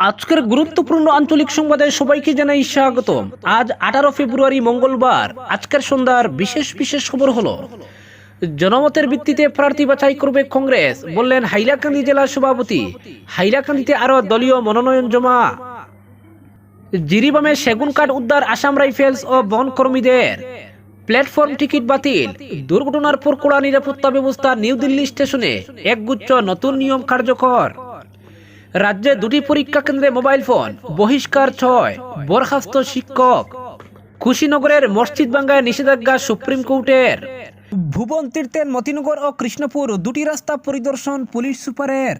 আজকের গুরুত্বপূর্ণ আঞ্চলিক সংবাদে সবাইকে জানাই স্বাগতম আজ আঠারো ফেব্রুয়ারি, মঙ্গলবার। আজকের সন্ধ্যার বিশেষ বিশেষ খবর হলো, জনমতের ভিত্তিতে প্রার্থী বাছাই করবে কংগ্রেস, বললেন হাইলাকান্দি জেলা সভাপতি। হাইলাকান্দিতে আরও দলীয় মনোনয়ন জমা। জিরিবামে সেগুন কাঠ উদ্ধার, আসাম রাইফেলস ও বন কর্মীদের। প্ল্যাটফর্ম টিকিট বাতিল, দুর্ঘটনার পর কড়া নিরাপত্তা ব্যবস্থা নিউ দিল্লি স্টেশনে। একগুচ্ছ নতুন নিয়ম কার্যকর। রাজ্যে দুটি পরীক্ষা কেন্দ্রে মোবাইল ফোন বহিষ্কার ছয় বরখাস্ত শিক্ষক। কুশীনগরের মসজিদ বাঙ্গায় নিষেধাজ্ঞা সুপ্রিম কোর্টের। ভুবন তীর্থের মতিনগর ও কৃষ্ণপুর দুটি রাস্তা পরিদর্শন পুলিশ সুপারের।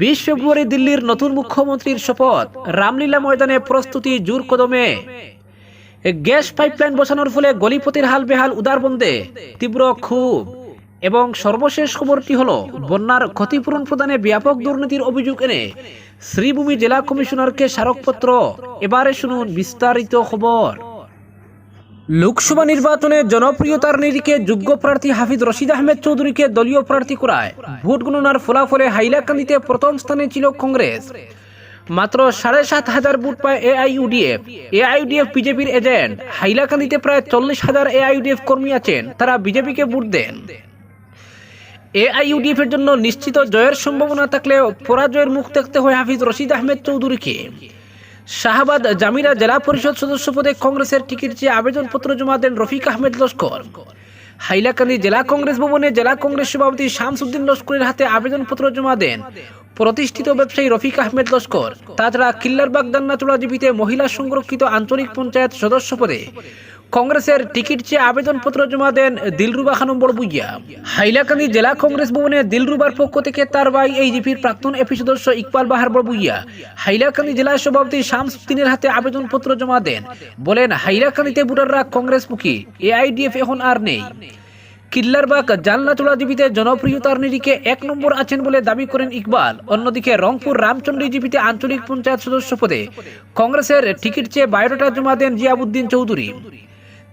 বিশ ফেব্রুয়ারি দিল্লির নতুন মুখ্যমন্ত্রীর শপথ রামলীলা ময়দানে প্রস্তুতি জোর কদমে। গ্যাস পাইপলাইন বসানোর ফলে গলিপতির হাল বেহাল উদারবন্দে তীব্র ক্ষোভ। এবং সর্বশেষ খবরটি হলো, বন্যার ক্ষতিপূরণ প্রদানে ব্যাপক দুর্নীতির অভিযোগ এনে শ্রীভূমি জেলা কমিশনারকে স্মারকপত্র। এবারে শুনুন বিস্তারিত খবর। লোকসভা নির্বাচনে জনপ্রিয়তার নিরিখে যোগ্য প্রার্থী হাফিজ রশিদ আহমেদ চৌধুরীকে দলীয় প্রার্থী করায়। ভোট গণনার ফলাফলে হাইলাকান্দিতে প্রথম স্থানে ছিল কংগ্রেস। মাত্র সাড়ে সাত হাজার ভোট পায় এআইইউডিএফ। এআইইউডিএফ বিজেপির এজেন্ট। হাইলাকান্দিতে প্রায় চল্লিশ হাজার এআইইউডিএফ কর্মী আছেন। তারা বিজেপিকে ভোট দেন। এআইইউডিএফ এর জন্য নিশ্চিত জয়ের সম্ভাবনা থাকলেও পরাজয়ের মুখ দেখতে হয় হাফিজ রশিদ আহমেদ চৌধুরীকে। শাহবাদ জামিরা জেলা পরিষদ সদস্য পদে কংগ্রেসের টিকিট চেয়ে আবেদনপত্র জমা দেন রফিক আহমেদ লস্কর। হাইলাকান্দি জেলা কংগ্রেস ভবনে জেলা কংগ্রেস সভাপতি শামসুদ্দিন লস্করের হাতে আবেদনপত্র জমা দেন প্রতিষ্ঠিত ব্যবসায়ী রফিক আহমেদ লস্কর। তাছাড়া কিল্লারবাগ দান্নাচুড়া জীবিতে মহিলা সংরক্ষিত আঞ্চলিক পঞ্চায়েত সদস্য পদে কংগ্রেসের টিকিট চেয়ে আবেদনপত্র জমা দেন দিলরুবা খানম বড়বুইয়া। হাইলাকান্দি জেলা কংগ্রেস ভবনে দিলরুবার পক্ষ থেকে তার ভাই এই জিপির প্রাক্তন এপি সদস্য ইকবাল বাহার বড়বুইয়া। হাইলাকান্দি জেলা সভাপতি শামসুদ্দিনের হাতে আবেদনপত্র জমা দেন। বলেন, হাইলাকান্দিতে ভোটাররা কংগ্রেসমুখী, এআইডিএফ এখন আর নেই। কিল্লারবাগ জালনাচোড়া জীবিতে জনপ্রিয়তার নিরিখে এক নম্বর আছেন বলে দাবি করেন ইকবাল। অন্যদিকে রংপুর রামচন্দ্রী জীবিতে আঞ্চলিক পঞ্চায়েত সদস্য পদে কংগ্রেসের টিকিট চেয়ে বায়োডাটা জমা দেন জিয়াবুদ্দিন চৌধুরী।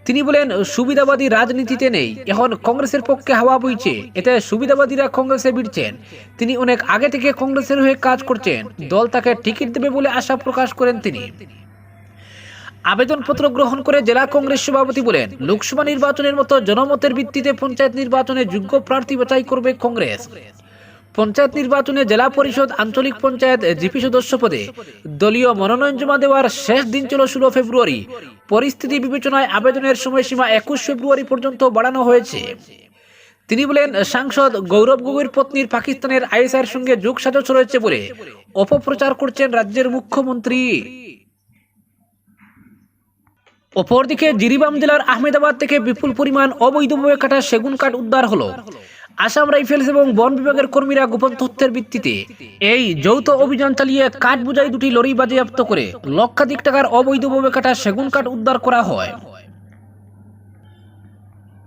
তিনি বলেন, সুবিধাবাদী রাজনীতিতে নেই। এখন কংগ্রেসের পক্ষে হাওয়া বইছে, এতে সুবিধাবাদীরা কংগ্রেসে বিড়ছেন তিনি অনেক আগে থেকে কংগ্রেসের হয়ে কাজ করছেন। দল তাকে টিকিট দেবে বলে আশা প্রকাশ করেন তিনি। আবেদনপত্র গ্রহণ করে জেলা কংগ্রেস সভাপতি বলেন, লোকসভা নির্বাচনের মতো জনমতের ভিত্তিতে পঞ্চায়েত নির্বাচনে যোগ্য প্রার্থী বাছাই করবে কংগ্রেস। পঞ্চায়েত নির্বাচনে জেলা পরিষদ আঞ্চলিক পঞ্চায়েত জিপি সদস্য পদে দলীয় মনোনয়ন জমা দেওয়ার শেষ দিন ছিল ষোলো ফেব্রুয়ারি। পরিস্থিতি বিবেচনায় আবেদনের সময়সীমা একুশ ফেব্রুয়ারি পর্যন্ত বাড়ানো হয়েছে। তিনি বলেন, সাংসদ গৌরব গগৈর পত্নীর পাকিস্তানের আইএসআইয়ের সঙ্গে যোগ সাজস রয়েছে বলে অপপ্রচার করছেন রাজ্যের মুখ্যমন্ত্রী। অপরদিকে জিরিবাম জেলার আহমেদাবাদ থেকে বিপুল পরিমাণ অবৈধভাবে কাটা সেগুন কাঠ উদ্ধার হলো। আসাম রাইফেলস এবং বন বিভাগের কর্মীরা গোপন তথ্যের ভিত্তিতে এই যৌথ অভিযান চালিয়ে কাঠ বোঝাই দুটি লরি বাজেয়াপ্ত করে লক্ষাধিক টাকার অবৈধভাবে কাটা সেগুন কাঠ উদ্ধার করা হয়।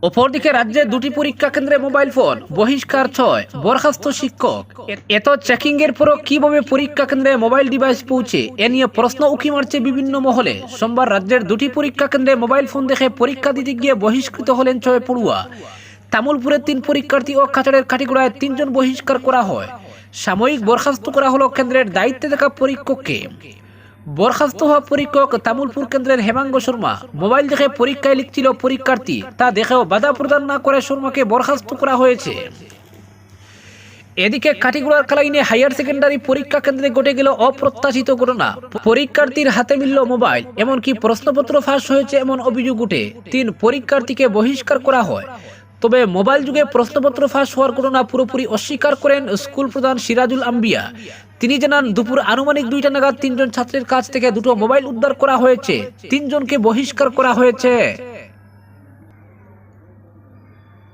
অপরদিকে রাজ্যে দুটি পরীক্ষা কেন্দ্রে মোবাইল ফোন, বহিষ্কার ছয়, বরখাস্ত শিক্ষক। এত চেকিং এর পরও কীভাবে পরীক্ষা কেন্দ্রে মোবাইল ডিভাইস পৌঁছে, এ নিয়ে প্রশ্ন উকি মারছে বিভিন্ন মহলে। সোমবার রাজ্যের দুটি পরীক্ষা কেন্দ্রে মোবাইল ফোন দেখে পরীক্ষা দিতে গিয়ে বহিষ্কৃত হলেন ছয় পড়ুয়া। তামুলপুরের তিন পরীক্ষার্থী ও কাছাড়ের কাটিগড়ায় তিনজন বহিষ্কার করা হয়। সাময়িক বরখাস্ত করা হলো কেন্দ্রের দায়িত্বে থাকা পরীক্ষককে। বরখাস্ত হওয়া পরীক্ষক তামুলপুর কেন্দ্রের হেমাঙ্গ শর্মা। মোবাইল দেখে পরীক্ষায় লিখছিল পরীক্ষার্থী। তা দেখেও বাধা প্রদান না করে শর্মাকে বরখাস্ত করা হয়েছে। এদিকে কাটিগুড়ার কালাইনে হায়ার সেকেন্ডারি পরীক্ষা কেন্দ্রে ঘটে গেল অপ্রত্যাশিত ঘটনা। পরীক্ষার্থীর হাতে মিলল মোবাইল, এমনকি প্রশ্নপত্র ফাঁস হয়েছে এমন অভিযোগ উঠে। তিন পরীক্ষার্থীকে বহিষ্কার করা হয়। তবে মোবাইল যুগে প্রশ্নপত্র ফাঁস হওয়ার ঘটনা পুরোপুরি অস্বীকার করেন স্কুল প্রধান সিরাজুল আম্বিয়া। তিনি জানান, দুপুর আনুমানিক দুইটা নাগাদ তিনজন ছাত্রের কাছ থেকে দুটো মোবাইল উদ্ধার করা হয়েছে। তিনজনকে বহিষ্কার করা হয়েছে।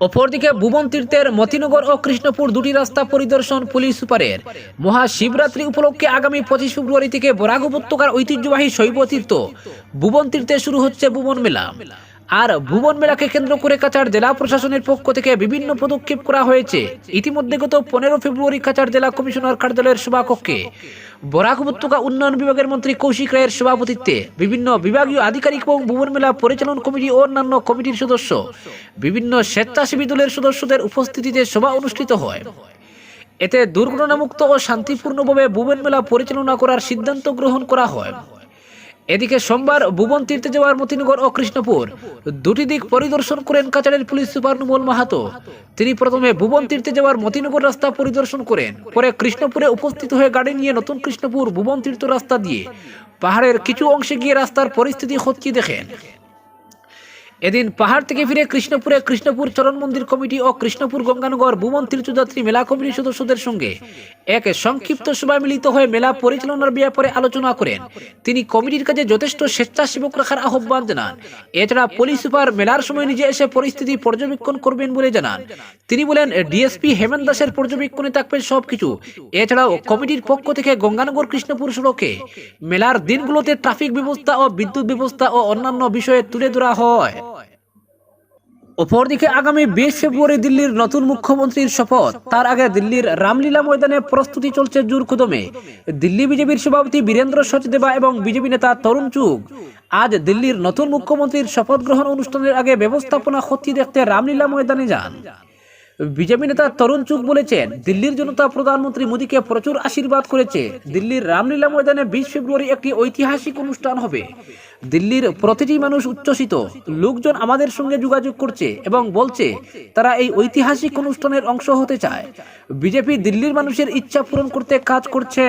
অপরদিকে ভুবন তীর্থের মতিনগর ও কৃষ্ণপুর দুটি রাস্তা পরিদর্শন পুলিশ সুপারের। মহাশিবরাত্রি উপলক্ষে আগামী পঁচিশ ফেব্রুয়ারি থেকে বরাক উপত্যকার ঐতিহ্যবাহী শৈব তীর্থ ভুবন তীর্থে শুরু হচ্ছে ভুবন মেলা। আর ভুবন মেলাকে কেন্দ্র করে কাছাড় জেলা প্রশাসনের পক্ষ থেকে বিভিন্ন পদক্ষেপ করা হয়েছে। ইতিমধ্যে গত পনেরো ফেব্রুয়ারি কাছাড় জেলা কমিশনার কার্যালয়ের সভাকক্ষে বরাক উপত্যকা উন্নয়ন বিভাগের মন্ত্রী কৌশিক রায়ের সভাপতিত্বে বিভিন্ন বিভাগীয় আধিকারিক এবং ভুবন মেলা পরিচালন কমিটি ও অন্যান্য কমিটির সদস্য, বিভিন্ন স্বেচ্ছাসেবী দলের সদস্যদের উপস্থিতিতে সভা অনুষ্ঠিত হয়। এতে দুর্ঘটনামুক্ত ও শান্তিপূর্ণভাবে ভুবন মেলা পরিচালনা করার সিদ্ধান্ত গ্রহণ করা হয়। এদিকে সোমবার ভুবন তীর্থে যাওয়ার মতিনগর ও কৃষ্ণপুর। দুটি দিক পরিদর্শন করেন কাছাড়ের পুলিশ সুপার নুমল মাহাতো। তিনি প্রথমে ভুবন তীর্থে যাওয়ার মতিনগর রাস্তা পরিদর্শন করেন। পরে কৃষ্ণপুরে উপস্থিত হয়ে গাড়ি নিয়ে নতুন কৃষ্ণপুর ভুবন তীর্থ রাস্তা দিয়ে পাহাড়ের কিছু অংশে গিয়ে রাস্তার পরিস্থিতি খতিয়ে দেখেন। এদিন পাহাড় থেকে ফিরে কৃষ্ণপুরে কৃষ্ণপুর চরণ মন্দির কমিটি ও কৃষ্ণপুর গঙ্গানগর ভুবন তীর্থযাত্রী মেলা কমিটির সদস্যদের সঙ্গে এক সংক্ষিপ্ত সভায় মিলিত হয়ে মেলা পরিচালনার ব্যাপারে আলোচনা করেন। তিনি কমিটির কাজে যথেষ্ট স্বেচ্ছাসেবক রাখার আহ্বান জানান। এছাড়া পুলিশ সুপার মেলার সময় নিজে এসে পরিস্থিতি পর্যবেক্ষণ করবেন বলে জানান। তিনি বলেন, ডিএসপি হেমেন দাসের পর্যবেক্ষণে থাকবে সবকিছু। এছাড়াও কমিটির পক্ষ থেকে গঙ্গানগর কৃষ্ণপুর সড়কে মেলার দিনগুলোতে ট্রাফিক ব্যবস্থা ও বিদ্যুৎ ব্যবস্থা ও অন্যান্য বিষয়ে তুলে ধরা হয়। অপরদিকে আগামী বিশ ফেব্রুয়ারি দিল্লির নতুন মুখ্যমন্ত্রীর শপথ। তার আগে দিল্লির রামলীলা ময়দানে প্রস্তুতি চলছে জোর কদমে দিল্লি বিজেপির সভাপতি বীরেন্দ্র সচদেবা এবং বিজেপি নেতা তরুণ চুগ। আজ দিল্লির নতুন মুখ্যমন্ত্রীর শপথ গ্রহণ অনুষ্ঠানের আগে ব্যবস্থাপনা ক্ষতি দেখতে রামলীলা ময়দানে যান। বিজেপি নেতা তরুণ চুক বলেছেন, দিল্লির জনতা প্রধানমন্ত্রী মোদীকে প্রচুর আশীর্বাদ করেছে। দিল্লির রামলীলা ময়দানে বিশ ফেব্রুয়ারি একটি ঐতিহাসিক অনুষ্ঠান হবে। দিল্লির প্রতিটি মানুষ উচ্ছ্বসিত। লোকজন আমাদের সঙ্গে যোগাযোগ করছে এবং বলছে, তারা এই ঐতিহাসিক অনুষ্ঠানের অংশ হতে চায়। বিজেপি দিল্লির মানুষের ইচ্ছা পূরণ করতে কাজ করছে।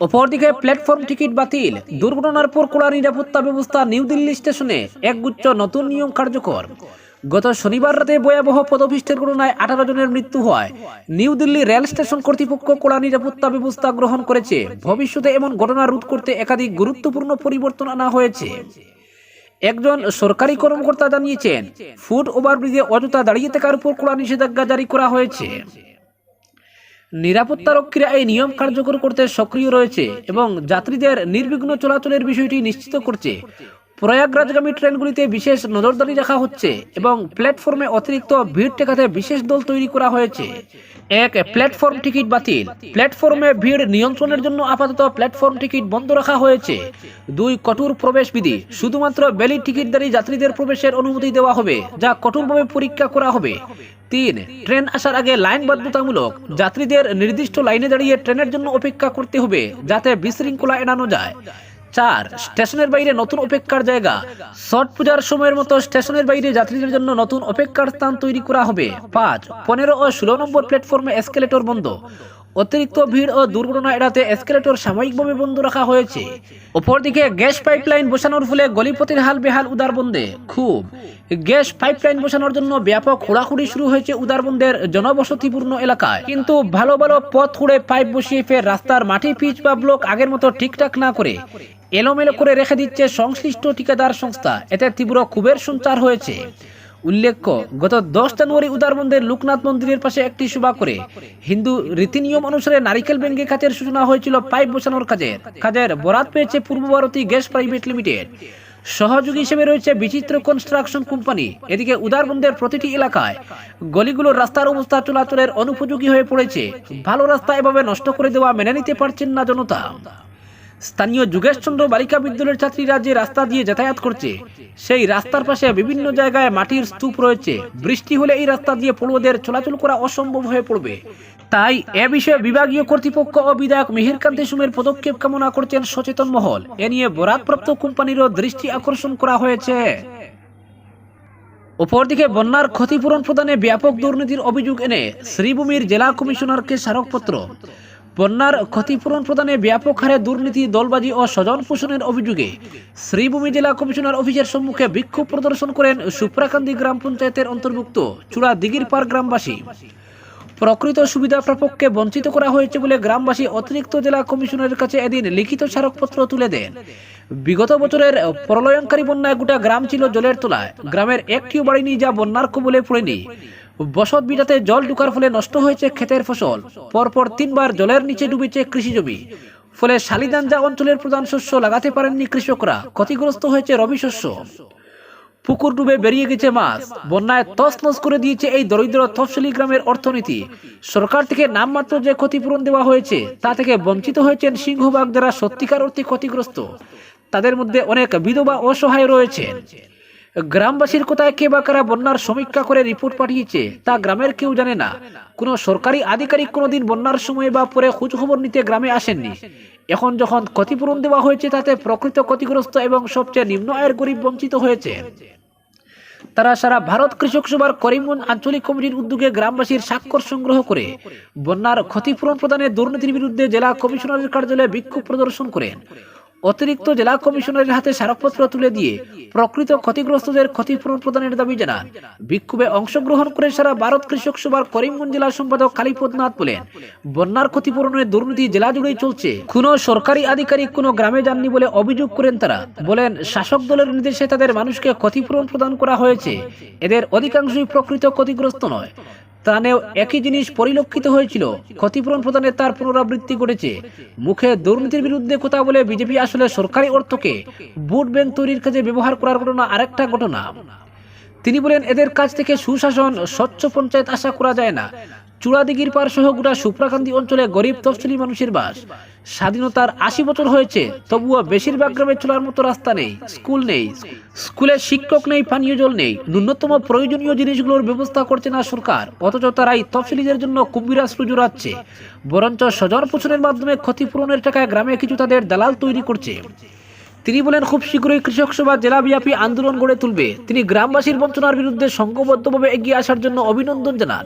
অপরদিকে প্ল্যাটফর্ম টিকিট বাতিল। দুর্ঘটনার পর কড়া নিরাপত্তা ব্যবস্থা নিউ দিল্লি স্টেশনে। একগুচ্ছ নতুন নিয়ম কার্যকর। গত শনিবার রাতে ভয়াবহ পদপিষ্টের ঘটনায় আঠারো জনের মৃত্যু হয়। নিউ দিল্লি রেল স্টেশন কর্তৃপক্ষ কড়া নিরাপত্তা ব্যবস্থা গ্রহণ করেছে। ভবিষ্যতে এমন ঘটনা রোধ করতে একাধিক গুরুত্বপূর্ণ পরিবর্তন আনা হয়েছে। একজন সরকারি কর্মকর্তা জানিয়েছেন, ফুট ওভারব্রিজে অযথা দাঁড়িয়ে থাকার উপর কড়া নিষেধাজ্ঞা জারি করা হয়েছে। নিরাপত্তারক্ষীরা এই নিয়ম কার্যকর করতে সক্রিয় রয়েছে এবং যাত্রীদের নির্বিঘ্ন চলাচলের বিষয়টি নিশ্চিত করছে। প্রয়াগরাজগামী ট্রেনগুলিতে বিশেষ নজরদারি রাখা হচ্ছে এবং প্ল্যাটফর্মে অতিরিক্ত ভিড় ঠেকাতে বিশেষ দল তৈরি করা হয়েছে। এক, প্ল্যাটফর্ম টিকিট বাতিল। প্ল্যাটফর্মে ভিড় নিয়ন্ত্রণের জন্য আপাতত প্ল্যাটফর্ম টিকিট বন্ধ রাখা হয়েছে। দুই, কঠোর প্রবেশ বিধি শুধুমাত্র বেলি টিকিটদারী যাত্রীদের প্রবেশের অনুমতি দেওয়া হবে, যা কঠোরভাবে পরীক্ষা করা হবে। তিন, ট্রেন আসার আগে লাইন বাধ্যতামূলক। যাত্রীদের নির্দিষ্ট লাইনে দাঁড়িয়ে ট্রেনের জন্য অপেক্ষা করতে হবে, যাতে বিশৃঙ্খলা এড়ানো যায়। চার, স্টেশনের বাইরে নতুন অপেক্ষার জায়গা। ছট পূজার সময়ের মতো স্টেশনের বাইরে যাত্রীদের জন্য নতুন অপেক্ষার স্থান তৈরি করা হবে। পাঁচ, পনেরো ও ষোলো নম্বর প্ল্যাটফর্মে এসকেলেটর বন্ধ। অতিরিক্ত ভিড় ও দুর্ঘটনা এড়াতে এসকেলেটর সাময়িকভাবে বন্ধ রাখা হয়েছে। অপরদিকে গ্যাস পাইপলাইন বসানোর ফলে গলিপতির হাল বেহাল উদারবন্দে। খুব। গ্যাস পাইপলাইন বসানোর জন্য ব্যাপক খোঁড়াখুড়ি শুরু হয়েছে উদারবন্দের জনবসতিপূর্ণ এলাকায়। কিন্তু ভালো ভালো পথ খুঁড়ে পাইপ বসিয়ে ফের রাস্তার মাটি, পিচ বা ব্লক আগের মতো ঠিকঠাক না করে এলোমেলো করে রেখে দিচ্ছে সংশ্লিষ্ট ঠিকাদার সংস্থা। এতে তীব্র ক্ষোভের সঞ্চার হয়েছে। উল্লেখ্য, গত দশ জানুয়ারি উদারবন্দের লোকনাথ মন্দিরের পাশে একটি সভা করে হিন্দু রীতিনিয়ম অনুসারে নারিকেল ব্যাঙ্গে কাজের সূচনা হয়েছিল পাইপ বসানোর কাজের। কাজের বরাত পেয়েছে পূর্ব ভারতী গ্যাস প্রাইভেট লিমিটেড। সহযোগী হিসেবে রয়েছে বিচিত্র কনস্ট্রাকশন কোম্পানি। এদিকে উদারবন্দের প্রতিটি এলাকায় গলিগুলোর রাস্তার অবস্থা চলাচলের অনুপযোগী হয়ে পড়েছে। ভালো রাস্তা এভাবে নষ্ট করে দেওয়া মেনে নিতে পারছেন না জনতা। স্থানীয় যোগেশচন্দ্র বালিকা বিদ্যালয়ের ছাত্রীরা যে রাস্তা দিয়ে যাতায়াত করছে, সেই রাস্তার পাশে বিভিন্ন জায়গায় মাটির স্তূপ রয়েছে। বৃষ্টি হলে এই রাস্তা দিয়ে পড়ুয়াদের চলাচল করা অসম্ভব হয়ে পড়বে। তাই এ বিষয়ে বিভাগীয় কর্তৃপক্ষ ও বিধায়ক মিহিরকান্তি সুমের পদক্ষেপ কামনা করছেন সচেতন মহল। এ নিয়ে বরাদপ্রাপ্ত কোম্পানিরও দৃষ্টি আকর্ষণ করা হয়েছে। অপরদিকে বন্যার ক্ষতিপূরণ প্রদানে ব্যাপক দুর্নীতির অভিযোগ এনে শ্রীভূমির জেলা কমিশনারকে স্মারকপত্র। বন্যার ক্ষতিপূরণ প্রদানে ব্যাপক হারে দুর্নীতি, দলবাজি ও স্বজন পোষণের অভিযোগে শ্রীভূমি জেলা কমিশনার অফিসের সম্মুখে বিক্ষোভ প্রদর্শন করেন সুপ্রাকান্দি গ্রাম পঞ্চায়েতের অন্তর্ভুক্ত চূড়া দিঘির পার গ্রামবাসী। প্রকৃত সুবিধা প্রাপককে বঞ্চিত করা হয়েছে বলে গ্রামবাসী অতিরিক্ত জেলা কমিশনারের কাছে এদিন লিখিত স্মারকপত্র তুলে দেন। বিগত বছরের প্রলয়ঙ্কারী বন্যায় গোটা গ্রাম ছিল জলের তোলায়। গ্রামের একটিও বাড়ি নেই যা বন্যার কবলে পড়েনি। বসত বিটাতে জল ঢুকার ফলে নষ্ট হয়েছে ক্ষেতের ফসল। পরপর তিনবার জলের নিচে ডুবেছে কৃষি জমি। ফলে শালিদাঞ্জা অঞ্চলের প্রধান শস্য লাগাতে পারেননি কৃষকরা। ক্ষতিগ্রস্ত হয়েছে রবি শস্য। পুকুর ডুবে বেরিয়ে গেছে মাছ। বন্যায় তছনছ করে দিয়েছে এই দরিদ্র তফসিলি গ্রামের অর্থনীতি। সরকার থেকে নামমাত্র যে ক্ষতিপূরণ দেওয়া হয়েছে, তা থেকে বঞ্চিত হয়েছেন সিংহবাগ যারা সত্যিকার অর্থে ক্ষতিগ্রস্ত। তাদের মধ্যে অনেক বিধবা অসহায় রয়েছেন। গ্রামবাসীর কোথায় কে বা কারা বন্যার সমীক্ষা করে রিপোর্ট পাঠিয়েছে, তা গ্রামের কেউ জানে না। কোনো সরকারি আধিকারিক কোনোদিন বন্যার সময় বা পরে খোঁজখবর নিতে গ্রামে আসেননি। এখন যখন ক্ষতিপূরণ দেওয়া হয়েছে, তাতে প্রকৃত ক্ষতিগ্রস্ত এবং সবচেয়ে নিম্ন আয়ের গরিব বঞ্চিত হয়েছে। তারা সারা ভারত কৃষক সভার করিমগঞ্জ আঞ্চলিক কমিটির উদ্যোগে গ্রামবাসীর স্বাক্ষর সংগ্রহ করে বন্যার ক্ষতিপূরণ প্রদানে দুর্নীতির বিরুদ্ধে জেলা কমিশনারের কার্যালয়ে বিক্ষোভ প্রদর্শন করেন। অতিরিক্ত জেলা কমিশনারের হাতে স্মারকপত্র তুলে দিয়ে প্রকৃত ক্ষতিগ্রস্তদের ক্ষতিপূরণ প্রদানের দাবি জানান। বিক্ষোভে অংশগ্রহণ করে সারা ভারত কৃষক সভার করিমগঞ্জ জেলা সম্পাদক কালীপদনাথ বলেন, বন্যার ক্ষতিপূরণের দুর্নীতি জেলা জুড়েই চলছে। কোনো সরকারি আধিকারিক কোনো গ্রামে যাননি বলে অভিযোগ করেন তারা। বলেন, শাসক দলের নির্দেশে তাদের মানুষকে ক্ষতিপূরণ প্রদান করা হয়েছে। এদের অধিকাংশই প্রকৃত ক্ষতিগ্রস্ত নয়। ত্রাণেও একই জিনিস পরিলক্ষিত হয়েছিল। ক্ষতিপূরণ প্রদানে তার পুনরাবৃত্তি ঘটেছে। মুখে দুর্নীতির বিরুদ্ধে কথা বলে বিজেপি আসলে সরকারি অর্থকে ভোট ব্যাংক তৈরির কাজে ব্যবহার করার ঘটনা আরেকটা ঘটনা। তিনি বলেন, এদের কাছ থেকে সুশাসন, স্বচ্ছ পঞ্চায়েত আশা করা যায় না। চূড়াদিগির পার সহ গোটা সুপ্রাকান্তি অঞ্চলে গরিব তফসিলি মানুষের বাস। স্বাধীনতার আশি বছর হয়েছে, তবুও বেশিরভাগ গ্রামে চলার মতো রাস্তা নেই, স্কুল নেই, স্কুলে শিক্ষক নেই, পানীয় জল নেই। ন্যূনতম প্রয়োজনীয় জিনিসগুলোর ব্যবস্থা করছে না সরকার, অথচ তারাই তফসিলিদের জন্য কুম্ভিরাশ্রু জোড়াচ্ছে বরঞ্চ সজর পোষণের মাধ্যমে ক্ষতিপূরণের টাকায় গ্রামে কিছু তাদের দালাল তৈরি করছে। তিনি বলেন, খুব শীঘ্রই কৃষক সভা জেলাব্যাপী আন্দোলন গড়ে তুলবে। তিনি গ্রামবাসীর বঞ্চনার বিরুদ্ধে সংঘবদ্ধভাবে এগিয়ে আসার জন্য অভিনন্দন জানান।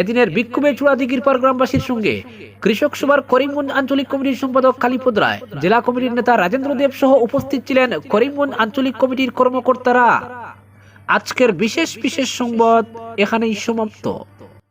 এদিনের বিক্ষোভে চূড়াদিগির পর গ্রামবাসীর সঙ্গে কৃষক সভার করিমগঞ্জ আঞ্চলিক কমিটির সম্পাদক কালীপদ রায়, জেলা কমিটির নেতা রাজেন্দ্র দেব সহ উপস্থিত ছিলেন করিমগঞ্জ আঞ্চলিক কমিটির কর্মকর্তারা। আজকের বিশেষ বিশেষ সংবাদ এখানেই সমাপ্ত।